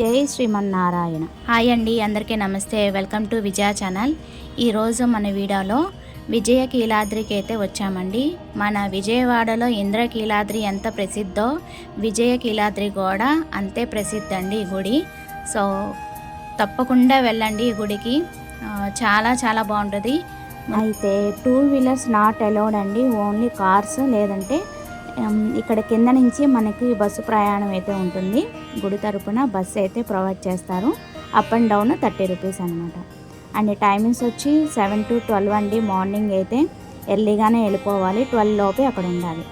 జై శ్రీమన్నారాయణ. హాయ్ అండి అందరికీ నమస్తే. Welcome to Vijaya channel. ఈరోజు మన వీడియోలో విజయ కీలాద్రికి అయితే వచ్చామండి. మన విజయవాడలో ఇంద్రకీలాద్రి ఎంత ప్రసిద్ధో విజయ కీలాద్రి కూడా అంతే ప్రసిద్ధి అండి ఈ గుడి. సో తప్పకుండా వెళ్ళండి ఈ గుడికి. చాలా చాలా బాగుంటుంది. అయితే టూ వీలర్స్ నాట్ అలౌడ్ అండి. ఓన్లీ కార్స్ లేదంటే ఇక్కడ కింద నుంచి మనకి బస్సు ప్రయాణం అయితే ఉంటుంది. గుడి తరపున బస్సు అయితే ప్రొవైడ్ చేస్తారు. Up and down thirty rupees అనమాట అండ్ టైమింగ్స్ వచ్చి సెవెన్ టు ట్వెల్వ్ అండి మార్నింగ్ అయితే. ఎర్లీగానే వెళ్ళిపోవాలి. ట్వెల్వ్ లోపే అక్కడ ఉండాలి.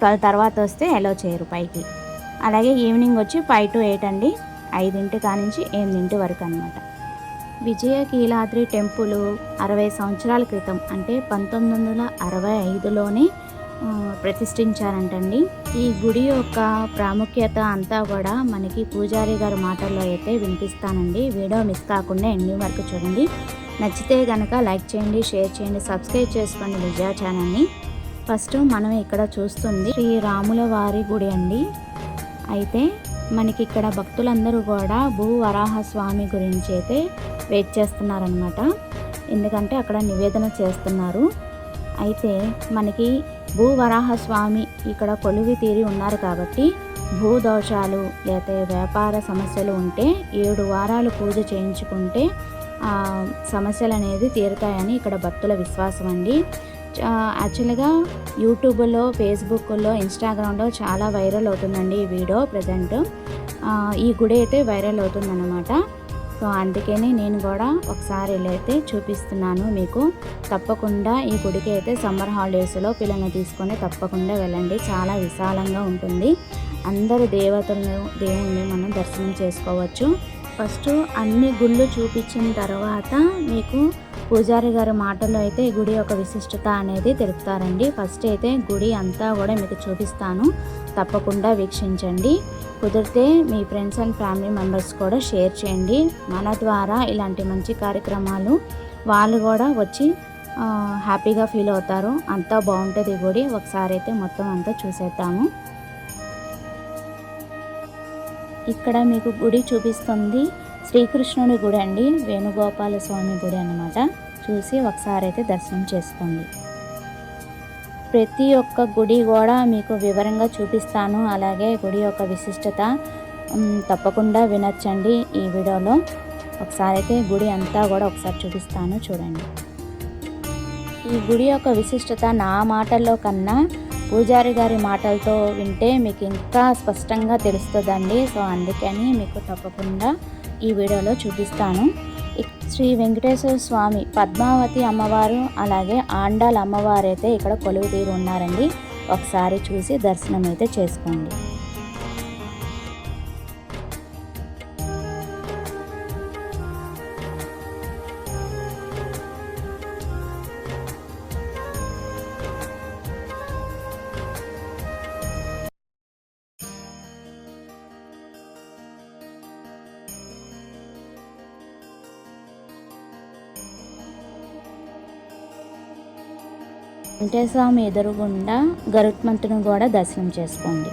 ట్వెల్వ్ తర్వాత వస్తే ఎలో చేయరు పైకి. అలాగే ఈవినింగ్ వచ్చి ఫైవ్ టు ఎయిట్ అండి. ఐదింటి కానించి ఎనిమిదింటి వరకు అనమాట విజయ కీలాద్రి టెంపుల్ అరవై సంవత్సరాల క్రితం అంటే పంతొమ్మిది వందల అరవై ఐదులోనే ప్రతిష్ఠించారంటండి. ఈ గుడి యొక్క ప్రాముఖ్యత అంతా కూడా మనకి పూజారి గారి మాటల్లో అయితే వినిపిస్తానండి. వీడియో మిస్ కాకుండా ఎండింగ్ వరకు చూడండి. నచ్చితే కనుక లైక్ చేయండి షేర్ చేయండి సబ్స్క్రైబ్ చేసుకోండి విజయ ఛానల్ని. ఫస్ట్ మనం ఇక్కడ చూస్తుంది శ్రీ రాముల వారి గుడి అండి. అయితే మనకి ఇక్కడ భక్తులందరూ కూడా భూ వరాహ స్వామి గురించి అయితే వెయిట్ చేస్తున్నారనమాట ఎందుకంటే అక్కడ నివేదన చేస్తున్నారు. అయితే మనకి భూ ఇక్కడ కొలువి తీరి ఉన్నారు కాబట్టి భూదోషాలు లేకపోతే వ్యాపార సమస్యలు ఉంటే ఏడు వారాలు పూజ చేయించుకుంటే సమస్యలు అనేది తీరుతాయని ఇక్కడ భక్తుల విశ్వాసం అండి. యాక్చువల్గా యూట్యూబ్లో ఫేస్బుక్లో ఇన్స్టాగ్రామ్లో చాలా వైరల్ అవుతుందండి ఈ వీడియో ప్రజెంట్. ఈ గుడి అయితే వైరల్ అవుతుందన్నమాట. సో అందుకని నేను కూడా ఒకసారి వెళ్ళైతే చూపిస్తున్నాను మీకు. తప్పకుండా ఈ గుడికి అయితే సమ్మర్ హాలిడేస్లో పిల్లల్ని తీసుకొని తప్పకుండా వెళ్ళండి. చాలా విశాలంగా ఉంటుంది. అందరు దేవతలను దేవుణ్ణి మనం దర్శనం చేసుకోవచ్చు. ఫస్ట్ అన్ని గుళ్ళు చూపించిన తర్వాత మీకు పూజారి గారి మాటల్లో అయితే ఈ గుడి యొక్క విశిష్టత అనేది తెలుపుతారండి. ఫస్ట్ అయితే గుడి అంతా కూడా మీకు చూపిస్తాను. తప్పకుండా వీక్షించండి. కుదిరితే మీ ఫ్రెండ్స్ అండ్ ఫ్యామిలీ మెంబర్స్ కూడా షేర్ చేయండి. మన ద్వారా ఇలాంటి మంచి కార్యక్రమాలు వాళ్ళు కూడా వచ్చి హ్యాపీగా ఫీల్ అవుతారు. అంతా బాగుంటుంది గుడి. ఒకసారి అయితే మొత్తం అంతా చూసేద్దాము. ఇక్కడ మీకు గుడి చూపిస్తుంది. శ్రీకృష్ణుడి గుడి అండి వేణుగోపాల స్వామి గుడి అన్నమాట. చూసి ఒకసారి అయితే దర్శనం చేసుకోండి. ప్రతి ఒక్క గుడి కూడా మీకు వివరంగా చూపిస్తాను. అలాగే గుడి యొక్క విశిష్టత తప్పకుండా వినొచ్చండి ఈ వీడియోలో. ఒకసారి అయితే గుడి అంతా కూడా ఒకసారి చూపిస్తాను చూడండి. ఈ గుడి యొక్క విశిష్టత నా మాటల్లో కన్నా పూజారి గారి మాటలతో వింటే మీకు ఇంకా స్పష్టంగా తెలుస్తుందండి. సో అందుకని మీకు తప్పకుండా ఈ వీడియోలో చూపిస్తాను. శ్రీ వెంకటేశ్వర స్వామి పద్మావతి అమ్మవారు అలాగే ఆండాల్ అమ్మవారు అయితే ఇక్కడ కొలువు తీరు ఉన్నారండి. ఒకసారి చూసి దర్శనం అయితే చేసుకోండి. వెంకటేశ్వర స్వామి ఎదురుగుండా గరుత్మంతుని కూడా దర్శనం చేసుకోండి.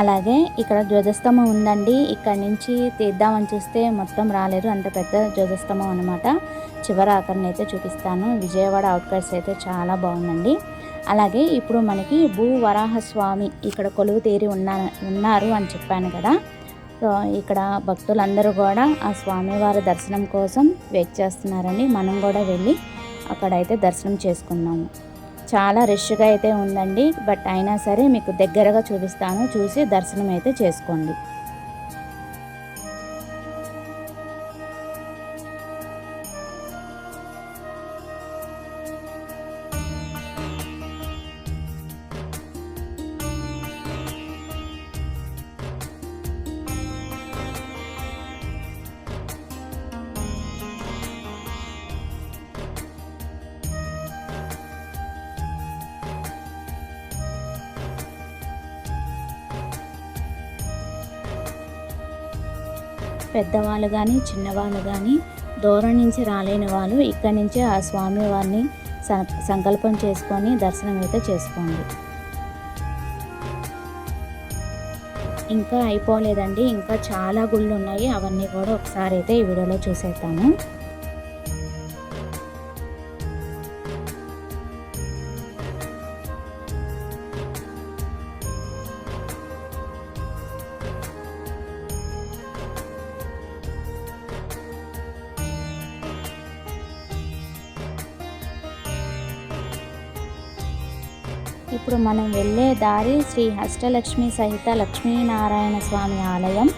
అలాగే ఇక్కడ ధ్వజస్తంభం ఉందండి. ఇక్కడ నుంచి తీద్దామని చూస్తే మొత్తం రాలేదు అంత పెద్ద ధ్వజస్తంభం అనమాట చివరి ఆకరణ అయితే చూపిస్తాను. విజయవాడ అవుట్కట్స్ అయితే చాలా బాగుందండి. అలాగే ఇప్పుడు మనకి భూ వరాహ స్వామి ఇక్కడ కొలువు తీరి ఉన్నా ఉన్నారు అని చెప్పాను కదా. సో ఇక్కడ భక్తులందరూ కూడా ఆ స్వామివారి దర్శనం కోసం వెయిట్ చేస్తున్నారండి. మనం కూడా వెళ్ళి అక్కడైతే దర్శనం చేసుకున్నాము. చాలా రష్గా అయితే ఉందండి బట్ అయినా సరే మీకు దగ్గరగా చూపిస్తాను చూసి దర్శనం అయితే చేసుకోండి. పెద్దవాళ్ళు కానీ చిన్నవాళ్ళు కానీ దూరం నుంచి రాలేని వాళ్ళు ఇక్కడి నుంచే ఆ స్వామి వారిని సంకల్పం చేసుకొని దర్శనం అయితే చేసుకోండి. ఇంకా అయిపోలేదండి. ఇంకా చాలా గుళ్ళు ఉన్నాయి. అవన్నీ కూడా ఒకసారి అయితే ఈ వీడియోలో చూసేద్దాము. ఇప్పుడు మనం వెళ్ళే దారి శ్రీ అష్టలక్ష్మి సహిత లక్ష్మీనారాయణ స్వామి ఆలయం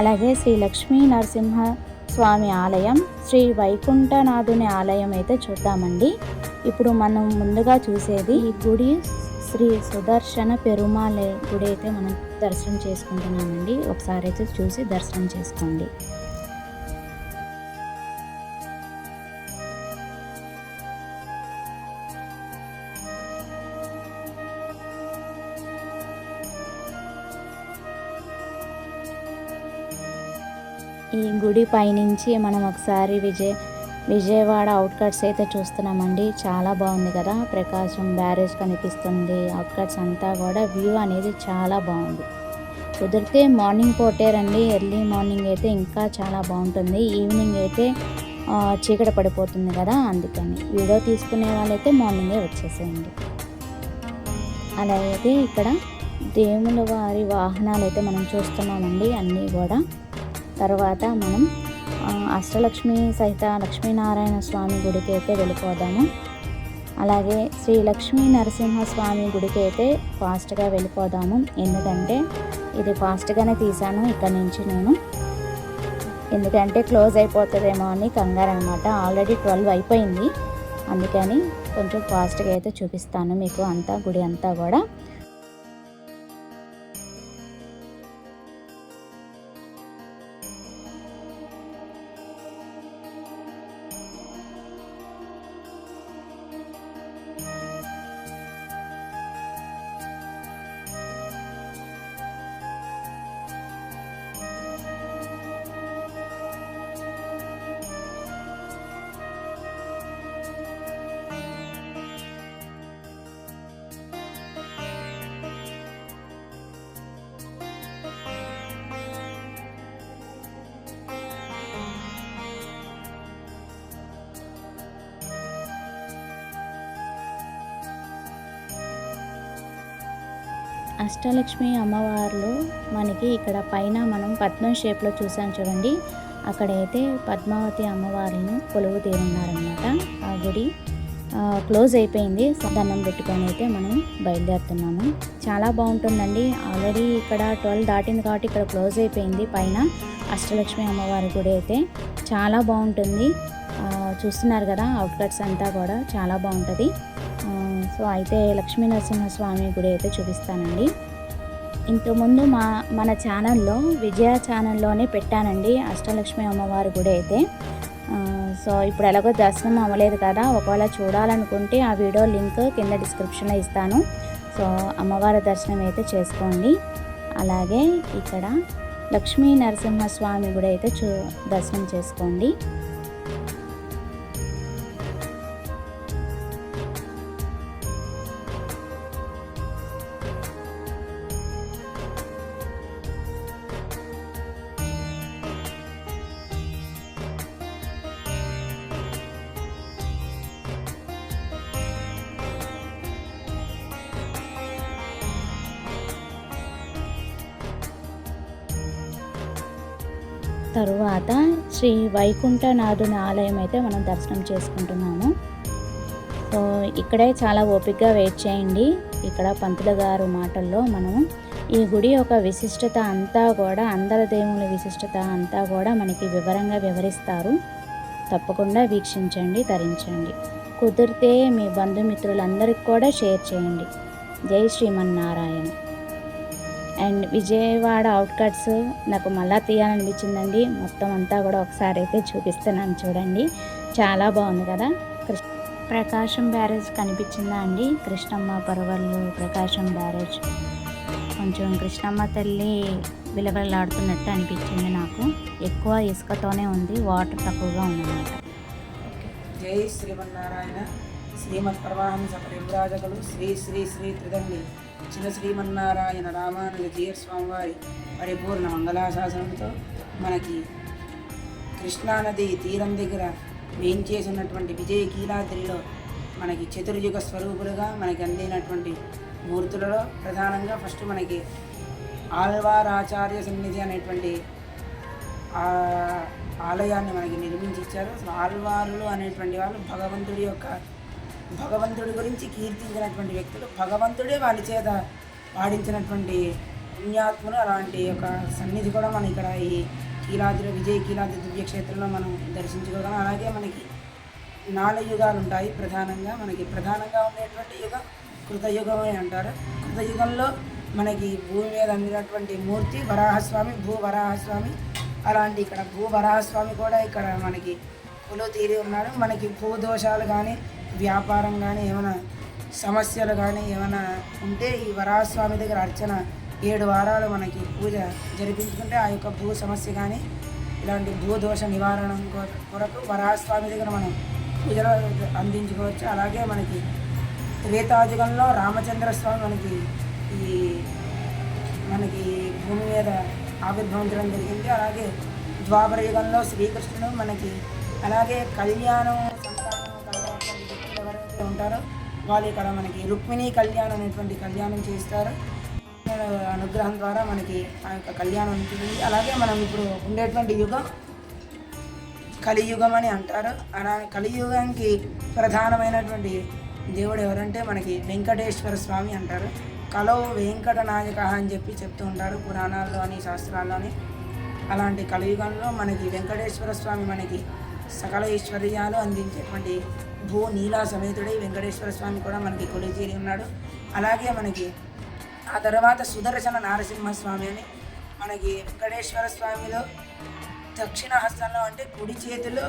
అలాగే శ్రీ లక్ష్మీ నరసింహ స్వామి ఆలయం శ్రీ వైకుంఠనాథుని ఆలయం అయితే చూద్దామండి. ఇప్పుడు మనం ముందుగా చూసేది ఈ గుడి శ్రీ సుదర్శన పెరుమాళ గుడి అయితే మనం దర్శనం చేసుకుంటున్నామండి. ఒకసారి అయితే చూసి దర్శనం చేసుకోండి. ఈ గుడి పైనుంచి మనం ఒకసారి విజయ్ విజయవాడ అవుట్కట్స్ అయితే చూస్తున్నామండి. చాలా బాగుంది కదా? ప్రకాశం బ్యారేజ్ కనిపిస్తుంది. అవుట్కట్స్ అంతా కూడా వ్యూ అనేది చాలా బాగుంది. కుదిరితే మార్నింగ్ పోటేరండి ఎర్లీ మార్నింగ్ అయితే ఇంకా చాలా బాగుంటుంది. ఈవినింగ్ అయితే చీకట పడిపోతుంది కదా? అందుకని వీడియో తీసుకునే వాళ్ళైతే మార్నింగే వచ్చేసేయండి. అలాగే ఇక్కడ దేవుల వారి వాహనాలు అయితే మనం చూస్తున్నామండి. అన్నీ కూడా తర్వాత మనం అష్టలక్ష్మి సహిత లక్ష్మీనారాయణ స్వామి గుడికి అయితే వెళ్ళిపోదాము. అలాగే శ్రీ లక్ష్మీ నరసింహ స్వామి గుడికి అయితే ఫాస్ట్గా వెళ్ళిపోదాము. ఎందుకంటే ఇది ఫాస్ట్గానే తీసాను ఇక్కడ నుంచి నేను. ఎందుకంటే క్లోజ్ అయిపోతుందేమో అని కంగారు అనమాట ఆల్రెడీ ట్వెల్వ్ అయిపోయింది. అందుకని కొంచెం ఫాస్ట్గా అయితే చూపిస్తాను మీకు అంతా గుడి అంతా కూడా. అష్టలక్ష్మి అమ్మవార్లు మనకి ఇక్కడ పైన మనం పద్మం షేప్లో చూసాం చూడండి. అక్కడైతే పద్మావతి అమ్మవారిని కొలువు తీరున్నారనమాట ఆ గుడి క్లోజ్ అయిపోయింది. దండం పెట్టుకొని అయితే మనం బయలుదేరుతున్నాము. చాలా బాగుంటుందండి. ఆల్రెడీ ఇక్కడ ట్వెల్వ్ దాటింది కాబట్టి ఇక్కడ క్లోజ్ అయిపోయింది. పైన అష్టలక్ష్మి అమ్మవారి గుడి అయితే చాలా బాగుంటుంది. చూస్తున్నారు కదా అవుట్కట్స్ అంతా కూడా చాలా బాగుంటుంది. సో అయితే లక్ష్మీ నరసింహస్వామి గుడి అయితే చూపిస్తానండి. ఇంతకుముందు మా మన ఛానల్లో విజయ ఛానల్లోనే పెట్టానండి అష్టలక్ష్మి అమ్మవారి గుడి అయితే. సో ఇప్పుడు ఎలాగో దర్శనం అవ్వలేదు కదా ఒకవేళ చూడాలనుకుంటే ఆ వీడియో లింక్ కింద డిస్క్రిప్షన్లో ఇస్తాను. సో అమ్మవారి దర్శనం అయితే చేసుకోండి. అలాగే ఇక్కడ లక్ష్మీ నరసింహస్వామి గుడి అయితే చూ దర్శనం చేసుకోండి. తరువాత శ్రీ వైకుంఠనాథుని ఆలయం అయితే మనం దర్శనం చేసుకుంటున్నాము. సో ఇక్కడే చాలా ఓపికగా వెయిట్ చేయండి. ఇక్కడ పంతులు గారు మాటల్లో మనం ఈ గుడి యొక్క విశిష్టత అంతా కూడా అందరి దేవుని విశిష్టత అంతా కూడా మనకి వివరంగా వివరిస్తారు. తప్పకుండా వీక్షించండి తరించండి. కుదిరితే మీ బంధుమిత్రులందరికీ కూడా షేర్ చేయండి. జై శ్రీమన్నారాయణ. అండ్ విజయవాడ అవుట్కట్స్ నాకు మళ్ళా తీయాలనిపించిందండి. మొత్తం అంతా కూడా ఒకసారి అయితే చూపిస్తున్నాను చూడండి. చాలా బాగుంది కదా. కృష్ణ ప్రకాశం బ్యారేజ్ కనిపించిందా అండి? కృష్ణమ్మ పరవళ్ళు ప్రకాశం బ్యారేజ్. కొంచెం కృష్ణమ్మ తల్లి విలవలాడుతున్నట్టు అనిపించింది నాకు. ఎక్కువ ఇసుకతోనే ఉంది వాటర్ తక్కువగా ఉందన్నమాట. జై శ్రీమన్నారాయణ. శ్రీమత్ పరమహంస పరివ్రాజకులు శ్రీ శ్రీ శ్రీ త్రిదండి. చిన్న శ్రీమన్నారాయణ రామానుజ జీయర్ స్వామివారి పరిపూర్ణ మంగళాశాసనంతో మనకి కృష్ణానది తీరం దగ్గర వేయించేసినటువంటి విజయ కీలాద్రిలో మనకి చతుర్యుగ స్వరూపులుగా మనకి అందినటువంటి మూర్తులలో ప్రధానంగా ఫస్ట్ మనకి ఆళ్వారాచార్య సన్నిధి అనేటువంటి ఆలయాన్ని మనకి నిర్మించి ఇచ్చారు. ఆళ్వారులు అనేటువంటి వాళ్ళు భగవంతుడి యొక్క భగవంతుడి గురించి కీర్తించినటువంటి వ్యక్తులు భగవంతుడే వారి చేత పాడించినటువంటి పుణ్యాత్ములు. అలాంటి ఒక సన్నిధి కూడా మనం ఇక్కడ ఈ కీలాద్రి విజయ కీలాద్రి దివ్యక్షేత్రంలో మనం దర్శించుకోగలం. అలాగే మనకి నాలుగు యుగాలు ఉంటాయి ప్రధానంగా. మనకి ప్రధానంగా ఉండేటువంటి యుగం కృతయుగం అని అంటారు. కృతయుగంలో మనకి భూమి మీద అందినటువంటి మూర్తి వరాహస్వామి భూ వరాహస్వామి. అలాంటి ఇక్కడ భూ వరాహస్వామి కూడా ఇక్కడ మనకి కులు తీరి ఉన్నాడు. మనకి భూదోషాలు కానీ వ్యాపారం కానీ ఏమైనా సమస్యలు కానీ ఏమైనా ఉంటే ఈ వరాహస్వామి దగ్గర అర్చన ఏడు వారాలు మనకి పూజ జరిపించుకుంటే ఆ యొక్క భూ సమస్య కానీ ఇలాంటి భూదోష నివారణ కొరకు వరాహస్వామి దగ్గర మనం పూజలు అందించుకోవచ్చు. అలాగే మనకి త్రేతాయుగంలో రామచంద్ర స్వామి మనకి ఈ మనకి భూమి మీద ఆవిర్భవించడం జరిగింది. అలాగే ద్వాపర యుగంలో శ్రీకృష్ణుడు మనకి అలాగే కళ్యాణం ఉంటారో. వాళ్ళు ఇక్కడ మనకి రుక్మిణీ కళ్యాణం అనేటువంటి కళ్యాణం చేస్తారు. అనుగ్రహం ద్వారా మనకి ఆ యొక్క కళ్యాణం ఉంటుంది. అలాగే మనం ఇప్పుడు ఉండేటువంటి యుగం కలియుగం అని అంటారు. అలా కలియుగానికి ప్రధానమైనటువంటి దేవుడు ఎవరంటే మనకి వెంకటేశ్వర స్వామి అంటారు. కలో వెంకట నాయక అని చెప్పి చెప్తూ ఉంటారు పురాణాల్లోని శాస్త్రాల్లోని అలాంటి కలియుగంలో మనకి వెంకటేశ్వర స్వామి మనకి సకల ఐశ్వర్యాలు అందించేటువంటి భూ నీలా సమేతుడై వెంకటేశ్వర స్వామి కూడా మనకి కొలిచేరి ఉన్నాడు. అలాగే మనకి ఆ తర్వాత సుదర్శన నారసింహస్వామి అని మనకి వెంకటేశ్వర స్వామిలో దక్షిణ హస్తంలో అంటే కుడి చేతిలో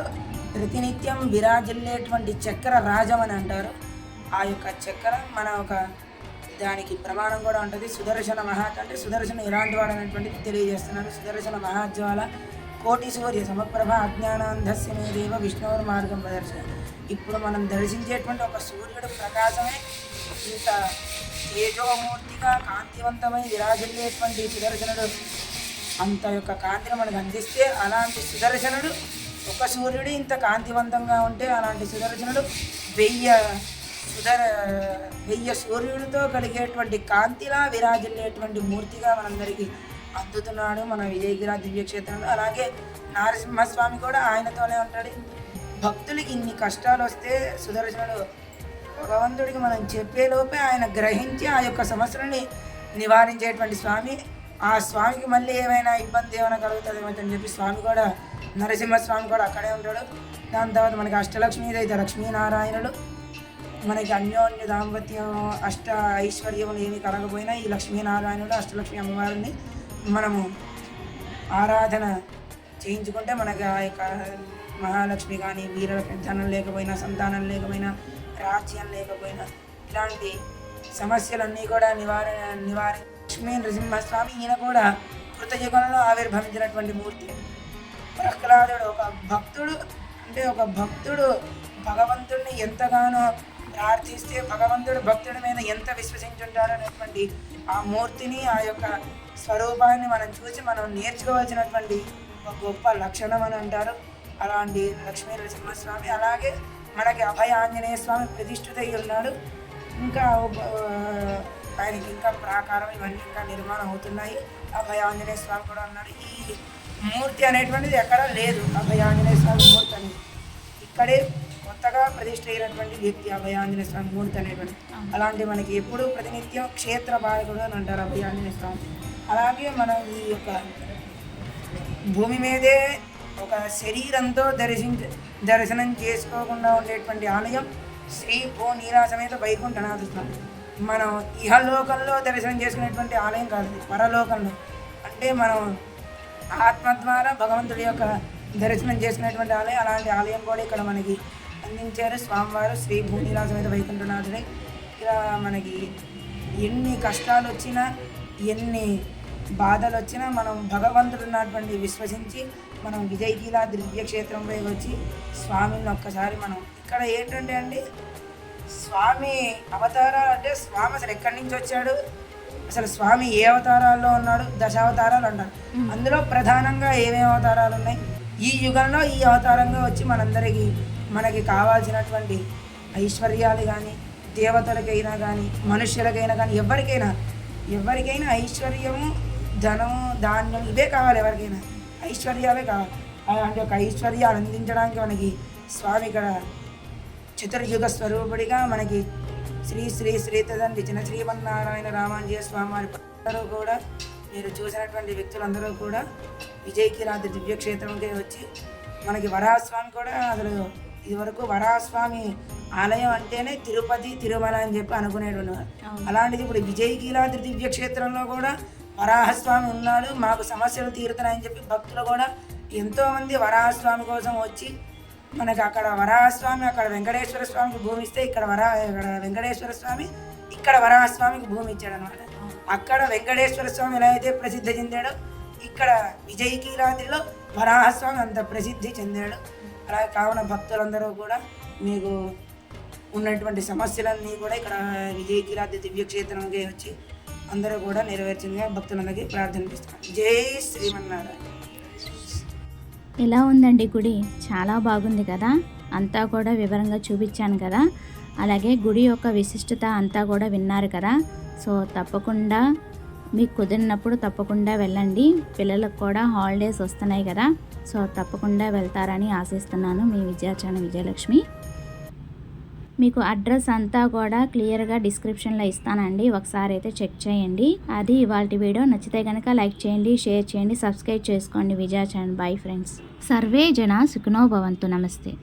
ప్రతినిత్యం విరాజిల్లేటువంటి చక్ర రాజం అని అంటారు. ఆ యొక్క చక్రం మన ఒక దానికి ప్రమాణం కూడా ఉంటుంది. సుదర్శన మహా అంటే సుదర్శన ఎలాంటి వాడు అనేటువంటిది తెలియజేస్తున్నారు. సుదర్శన మహాజ్వాల కోటి సూర్య సమప్రభ అజ్ఞానాంధస్య దేవ విష్ణువు మార్గం ప్రదర్శన ఇప్పుడు మనం దర్శించేటువంటి ఒక సూర్యుడు ప్రకాశమే ఇంత తేజోమూర్తిగా కాంతివంతమై విరాజిల్లేటువంటి సుదర్శనుడు. అంత యొక్క కాంతిని మనకు అందిస్తే అలాంటి సుదర్శనుడు ఒక సూర్యుడు ఇంత కాంతివంతంగా ఉంటే అలాంటి సుదర్శనుడు వెయ్యి సుధర వెయ్యి సూర్యుడితో కలిగేటువంటి కాంతిలా విరాజిల్లేటువంటి మూర్తిగా మనందరికీ అందుతున్నాడు మన విజయగిరా దివ్యక్షేత్రంలో. అలాగే నారసింహస్వామి కూడా ఆయనతోనే ఉంటాడు. భక్తులకి ఇన్ని కష్టాలు వస్తే సుదర్శనుడు భగవంతుడికి మనం చెప్పేలోపే ఆయన గ్రహించి ఆ యొక్క సమస్యలని నివారించేటువంటి స్వామి. ఆ స్వామికి మళ్ళీ ఏమైనా ఇబ్బంది ఏమైనా కలుగుతుందేమో అని చెప్పి స్వామి కూడా నరసింహస్వామి కూడా అక్కడే ఉంటాడు. దాని తర్వాత మనకి అష్టలక్ష్మి అయితే లక్ష్మీనారాయణుడు. మనకి అన్యోన్య దాంపత్యం అష్ట ఐశ్వర్యములు ఏమి కలగపోయినా ఈ లక్ష్మీనారాయణుడు అష్టలక్ష్మి అమ్మవారిని మనము ఆరాధన చేయించుకుంటే మనకి ఆ యొక్క మహాలక్ష్మి కానీ వీరుల ధనం లేకపోయినా సంతానం లేకపోయినా రాజ్యం లేకపోయినా ఇలాంటి సమస్యలన్నీ కూడా నివారణ నివారి లక్ష్మీ నృసింహస్వామి ఈయన కూడా కృతయుగంలో ఆవిర్భవించినటువంటి మూర్తి. ప్రహ్లాదుడు ఒక భక్తుడు అంటే ఒక భక్తుడు భగవంతుడిని ఎంతగానో ప్రార్థిస్తే భగవంతుడు భక్తుడి మీద ఎంత విశ్వసించుంటారు అనేటువంటి ఆ మూర్తిని ఆ యొక్క స్వరూపాన్ని మనం చూసి మనం నేర్చుకోవాల్సినటువంటి ఒక గొప్ప లక్షణం అని అంటారు. అలాంటి లక్ష్మీ నరసింహస్వామి అలాగే మనకి అభయ ఆంజనేయ స్వామి ప్రతిష్ఠితై ఉన్నాడు. ఇంకా ఆయనకి ఇంకా ప్రాకారం ఇవన్నీ ఇంకా నిర్మాణం అవుతున్నాయి. అభయ ఆంజనేయ స్వామి కూడా ఉన్నాడు. ఈ మూర్తి అనేటువంటిది ఎక్కడా లేదు. అభయ ఆంజనేయ స్వామి మూర్తి అనేది ఇక్కడే కొత్తగా ప్రతిష్ఠ అయినటువంటి వ్యక్తి అభయ ఆంజనేయ స్వామి మూర్తి అనేటువంటి. అలాంటి మనకి ఎప్పుడు ప్రతినిత్యం క్షేత్ర బాలకుడు అని అంటారు అభయ ఆంజనేయ స్వామి. అలాగే మనం ఈ యొక్క భూమి మీదే ఒక శరీరంతో దర్శించ దర్శనం చేసుకోకుండా ఉండేటువంటి ఆలయం శ్రీ భూ నీరా సమేత వైకుంఠనాథ స్వామి మనం ఇహలోకంలో దర్శనం చేసుకునేటువంటి ఆలయం కాదు పరలోకంలో. అంటే మనం ఆత్మ ద్వారా భగవంతుడి యొక్క దర్శనం చేసుకునేటువంటి ఆలయం అలాంటి ఆలయం కూడా ఇక్కడ మనకి అందించారు స్వామివారు శ్రీ భూనీలా సమేత వైకుంఠనాథుడే. ఇలా మనకి ఎన్ని కష్టాలు వచ్చినా ఎన్ని బాధలు వచ్చినా మనం భగవంతుడు ఉన్నటువంటి విశ్వసించి మనం విజయకీలా దివ్యక్షేత్రంపై వచ్చి స్వామిని ఒక్కసారి మనం ఇక్కడ ఏంటంటే అండి స్వామి అవతారాలు అంటే స్వామి అసలు ఎక్కడి నుంచి వచ్చాడు? అసలు స్వామి ఏ అవతారాల్లో ఉన్నాడు? దశావతారాలు అంటారు. అందులో ప్రధానంగా ఏమేమి అవతారాలు ఉన్నాయి? ఈ యుగంలో ఈ అవతారంగా వచ్చి మనందరికీ మనకి కావాల్సినటువంటి ఐశ్వర్యాలు కానీ దేవతలకైనా కానీ మనుష్యులకైనా కానీ ఎవరికైనా ఎవరికైనా ఐశ్వర్యము ధనము ధాన్యం ఇవే కావాలి ఎవరికైనా. ఐశ్వర్యాలే కావాలి. అలాంటి ఒక ఐశ్వర్యాలు అందించడానికి మనకి స్వామి ఇక్కడ చతుర్యుగ స్వరూపుడిగా మనకి శ్రీ శ్రీ శ్రీ తదండి చిన్న శ్రీమన్నారాయణ రామాంజయ స్వామి వారి అందరూ కూడా మీరు చూసినటువంటి వ్యక్తులందరూ కూడా విజయకిరాది దివ్యక్షేత్రంకి వచ్చి మనకి వరాహస్వామి కూడా అసలు ఇదివరకు వరాహస్వామి ఆలయం అంటేనే తిరుపతి తిరుమల అని చెప్పి అనుకునేటువంటి. అలాంటిది ఇప్పుడు విజయకీలాద్రి దివ్యక్షేత్రంలో కూడా వరాహస్వామి ఉన్నాడు మాకు సమస్యలు తీరుతున్నాయని చెప్పి భక్తులు కూడా ఎంతోమంది వరాహస్వామి కోసం వచ్చి మనకి అక్కడ వరాహస్వామి అక్కడ వెంకటేశ్వర స్వామికి భూమి ఇస్తే ఇక్కడ వరా ఇక్కడ వెంకటేశ్వర స్వామి ఇక్కడ వరాహస్వామికి భూమి ఇచ్చాడు అనమాట అక్కడ వెంకటేశ్వర స్వామి ఎలా అయితే ప్రసిద్ధి చెందాడో ఇక్కడ విజయకీలాద్రిలో వరాహస్వామి అంత ప్రసిద్ధి చెందాడు. అలా కావున భక్తులందరూ కూడా మీకు ఉన్నటువంటి సమస్యలన్నీ కూడా ఇక్కడ విజయకీలాద్రి దివ్యక్షేత్రంకే వచ్చి అందరూ కూడా నెరవేర్చిందిగా భక్తులందరికీ ప్రార్థన చేస్తున్నాను జై శ్రీమన్నారాయణ. ఎలా ఉందండి గుడి? చాలా బాగుంది కదా? అంతా కూడా వివరంగా చూపించాను కదా? అలాగే గుడి యొక్క విశిష్టత అంతా కూడా విన్నారు కదా? సో తప్పకుండా మీకు కుదిరినప్పుడు తప్పకుండా వెళ్ళండి. పిల్లలకు కూడా హాలిడేస్ వస్తున్నాయి కదా? సో తప్పకుండా వెళ్తారని ఆశిస్తున్నాను మీ విద్యాచరణ విజయలక్ష్మి. మీకు అడ్రస్ అంతా కూడా క్లియర్గా డిస్క్రిప్షన్లో ఇస్తానండి. ఒకసారి అయితే చెక్ చేయండి. అది ఇవాళ వీడియో. నచ్చితే కనుక లైక్ చేయండి షేర్ చేయండి సబ్స్క్రైబ్ చేసుకోండి. విజయాచరణ బాయ్ ఫ్రెండ్స్. సర్వే జన సుఖనో భవంతు. నమస్తే.